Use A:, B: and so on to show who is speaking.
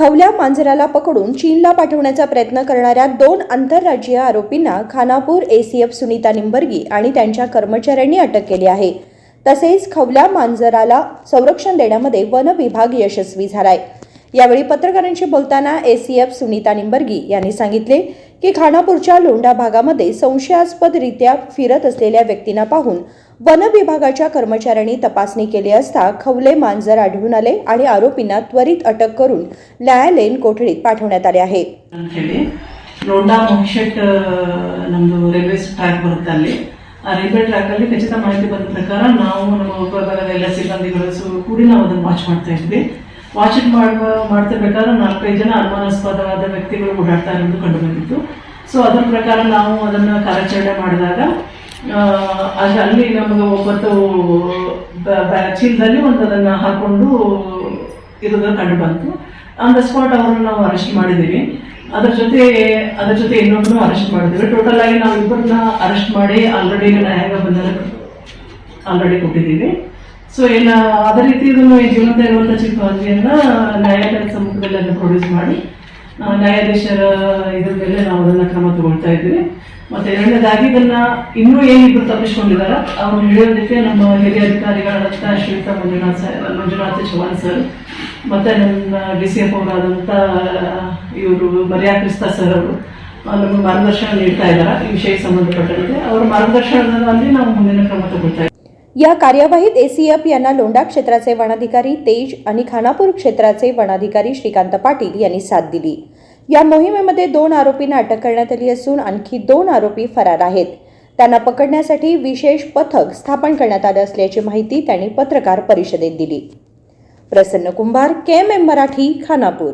A: खवल्या मांजराला पकडून चीनला पाठवण्याचा प्रयत्न करणाऱ्या दोन आंतरराज्यीय आरोपींना खानापूर एसीएफ सुनीता निंबर्गी आणि त्यांच्या कर्मचाऱ्यांनी अटक केली आहे. तसेच खवल्या मांजराला संरक्षण देण्यामध्ये वन विभाग यशस्वी झालाय. यावेळी पत्रकारांशी बोलताना एसीएफ सुनीता निंबर्गी यांनी सांगितले की खानापूरच्या लोंढा भागामध्ये संशयास्पदरित्या फिरत असलेल्या व्यक्तींना पाहून वन विभागाच्या कर्मचाऱ्यांनी तपासणी केली असता खवले मांजर आढळून आले आणि आरोपींना त्वरित अटक करून ನ್ಯಾಯಾಲಯೀನ कोठडीत पाठवण्यात आले आहे
B: ಅಂತ ಹೇಳಿ ಲೋಂಡಾ ಮೊಕ್ಷೆಟ್ ನಮ್ದು ರೈಲ್ವೆ ಟ್ರ್ಯಾಕ್ ಬರುತ್ತೆ ಅಲ್ಲಿ ಆ ರೈಲ್ವೆ ಟ್ರ್ಯಾಕ್ ಅಲ್ಲಿ ಖಚಿತ ಮಾಹಿತಿ ಬಂದ ಪ್ರಕಾರ ನಾವು ನಮ್ಮ ಉಪವಿಭಾಗದ ಎಲ್ಲ ಸಿಬ್ಬಂದಿಗಳು ಸು- ಕೂಡಿ ನಾವು ಅದನ್ನು ವಾಚ್ ಮಾಡ್ತಾ ಇದ್ವಿ ವಾಚ್ ಮಾಡುವ ಮಾಡ್ತಿರ್ಬೇಕಾದ್ರೆ ನಾಲ್ಕೈದು ಜನ ಅನುಮಾನಾಸ್ಪದವಾದ ವ್ಯಕ್ತಿಗಳು ಓಡಾಡ್ತಾ ಇರೋದು ಕಂಡು ಬಂದಿತ್ತು ಸೊ ಅದರ ಪ್ರಕಾರ ನಾವು ಅದನ್ನ ಕಾರ್ಯಾಚರಣೆ ಮಾಡಿದಾಗ ಅಲ್ಲಿ ನಮಗೆ ಒಬ್ಬತ್ತು ಚೀಲದಲ್ಲಿ ಒಂದು ಅದನ್ನ ಹಾಕೊಂಡು ಇರೋದು ಕಂಡು ಬಂತು ಆನ್ ದ ಸ್ಪಾಟ್ ಅವರನ್ನು ನಾವು ಅರೆಸ್ಟ್ ಮಾಡಿದ್ದೀವಿ. ಅದ್ರ ಜೊತೆ ಅದ್ರ ಜೊತೆ ಇನ್ನೊಬ್ಬರು ಅರೆಸ್ಟ್ ಮಾಡಿದ್ದೀವಿ. ಟೋಟಲ್ ಆಗಿ ನಾವು ಇಬ್ಬರನ್ನ ಅರೆಸ್ಟ್ ಮಾಡಿ ಆಲ್ರೆಡಿ ನ್ಯಾಯಾಂಗ ಬಂಧನ ಆಲ್ರೆಡಿ ಕೊಟ್ಟಿದ್ದೀವಿ. ಸೊ ಎಲ್ಲ ಅದೇ ರೀತಿ ಇದನ್ನು ಈ ಜೀವಂತ ಇರುವಂತಹ ಚಿಕ್ಕವಾಗಿಯನ್ನ ನ್ಯಾಯಾಲಯದ ಸಮ್ಮುಖದಲ್ಲಿ ಅದನ್ನು ಪ್ರೊಡ್ಯೂಸ್ ಮಾಡಿ ನ್ಯಾಯಾಧೀಶರ ಇದ್ರ ಮೇಲೆ ನಾವು ಅದನ್ನ ಕ್ರಮ ತಗೊಳ್ತಾ ಇದ್ದೀವಿ ಮತ್ತೆ ಎರಡನೇದಾಗಿ ಇದನ್ನ ಇನ್ನೂ ಏನಿಬ್ರು ತಪ್ಪಿಸ್ಕೊಂಡಿದಾರ ಅವ್ರು ಹಿಡಿಯೋದಕ್ಕೆ ನಮ್ಮ ಹಿರಿಯ ಅಧಿಕಾರಿಗಳಾದಂಥ ಶ್ರೀಯುತ ಮಂಜುನಾಥ್ ಸರ್ ಮಂಜುನಾಥ್ ಚೌಹಾಣ್ ಸರ್, ಮತ್ತೆ ನನ್ನ ಡಿ ಸಿ ಎಫ್ ಅವರಾದಂಥ ಇವರು ಮರ್ಯಾ ಕ್ರಿಸ್ತ ಸರ್ ಅವರು ನಮಗೆ ಮಾರ್ಗದರ್ಶನ ನೀಡ್ತಾ ಇದ್ದಾರೆ ಈ ವಿಷಯಕ್ಕೆ ಸಂಬಂಧಪಟ್ಟಂತೆ ಅವರ ಮಾರ್ಗದರ್ಶನದಲ್ಲಿ ನಾವು ಮುಂದಿನ ಕ್ರಮ ತಗೊಳ್ತಾ.
A: या कार्यवाहीत एसीएफ यांना लोंढा क्षेत्राचे वनाधिकारी तेज आणि खानापूर क्षेत्राचे वनाधिकारी श्रीकांत पाटील यांनी साथ दिली. या मोहिमेमध्ये दोन आरोपींना अटक करण्यात आली असून आणखी दोन आरोपी फरार आहेत. त्यांना पकडण्यासाठी विशेष पथक स्थापन करण्यात आलं असल्याची माहिती त्यांनी पत्रकार परिषदेत दिली. Prasanna Kumbhar K M Marathi Khanapur.